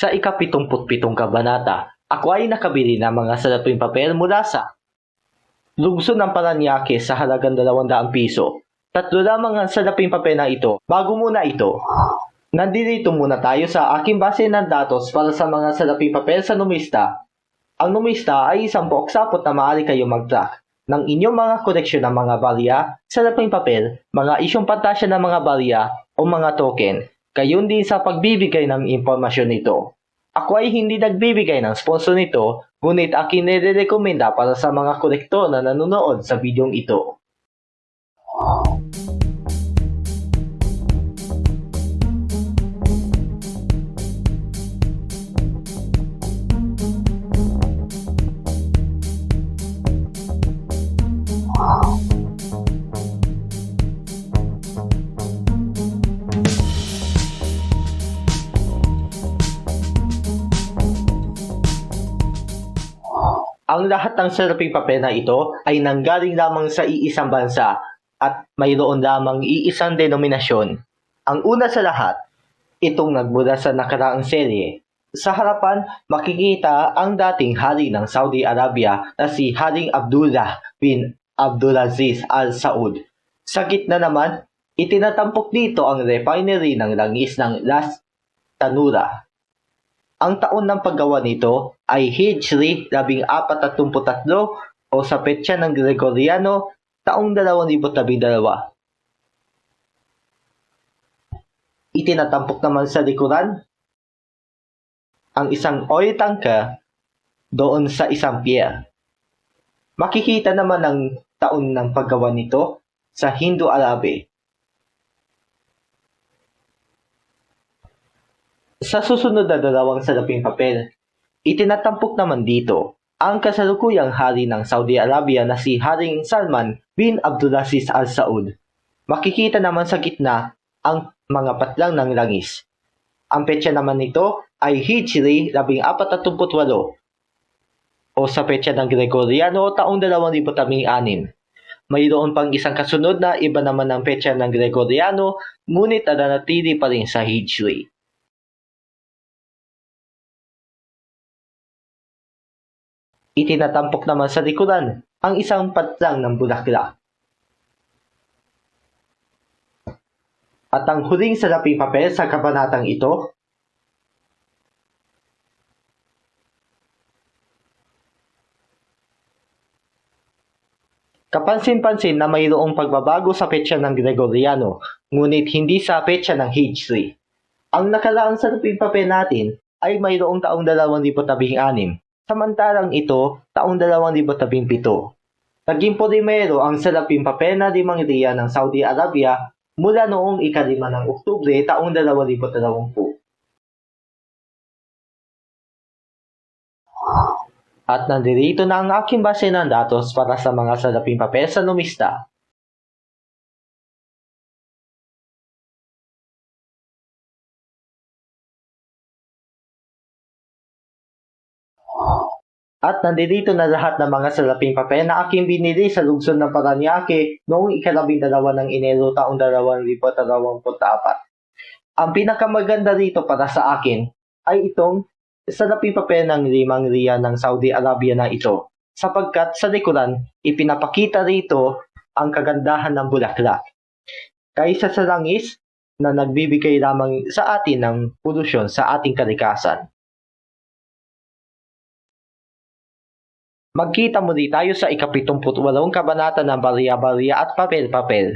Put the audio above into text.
Sa ikapitumputpitong kabanata, ako ay nakabili ng mga salaping papel mula sa lungsod ng Paranaque sa halagang 200 piso. Tatlo lamang ang salaping papel na ito. Bago muna ito, nandito muna tayo sa aking base ng datos para sa mga salaping papel sa numista. Ang numista ay isang boksapot na maaari kayo mag-track ng inyong mga koleksyon ng mga barya, salaping papel, mga isyong pantasya ng mga barya o mga token. Gayon din sa pagbibigay ng impormasyon nito. Ako ay hindi nagbibigay ng sponsor nito, ngunit akin nire-recommenda para sa mga kolektor na nanonood sa videong ito. Ang lahat ng salaping papel na ito ay nanggaling lamang sa iisang bansa at mayroon lamang iisang denominasyon. Ang una sa lahat, itong nagmula sa nakaraang serye. Sa harapan, makikita ang dating hari ng Saudi Arabia na si Haring Abdullah bin Abdulaziz Al Saud. Sa gitna naman, itinatampok dito ang refinery ng langis ng Las Tanura. Ang taon ng paggawa nito ay Hijri 1433 o sa petsa ng Gregoriano taong 2012. Itinatampok naman sa likuran ang isang oil tanker doon sa isang pier. Makikita naman ang taon ng paggawa nito sa Hindu Sa susunod na dalawang salaping papel, itinatampok naman dito ang kasalukuyang hari ng Saudi Arabia na si Haring Salman bin Abdulaziz Al Saud. Makikita naman sa gitna ang mga patlang ng langis. Ang petsa naman nito ay Hijri 1438 o sa petsa ng Gregoriano taong 2016. Mayroon pang isang kasunod na iba naman ng petsa ng Gregoriano ngunit nanatili pa rin sa Hijri. Itinatampok naman sa likuran ang isang patlang ng bulaklak. At ang huling salaping papel sa kabanatang ito Kapansin-pansin na mayroong pagbabago sa petsa ng Gregoriano, ngunit hindi sa petsa ng Hijri. Ang nakalaang salaping papel natin ay mayroong taong 2016, samantalang ito taong 2017. Naging polimero ang salaping papel na limang riya ng Saudi Arabia mula noong ikalima ng Oktubre taong 2020. At nandito na ang aking base ng datos para sa mga salaping papel sa numista. At nandito na lahat ng mga salaping papel na aking binili sa lungsod ng Paranaque noong ikalabing dalawa ng Enero taong 2024. Ang pinakamaganda dito para sa akin ay itong salaping papel ng limang riya ng Saudi Arabia na ito sapagkat sa likuran ipinapakita rito ang kagandahan ng bulaklak kaysa sa langis na nagbibigay lamang sa atin ng polusyon sa ating kalikasan. Magkita muli tayo sa ikapitumputwalong kabanata ng Barya-Barya at Papel-Papel.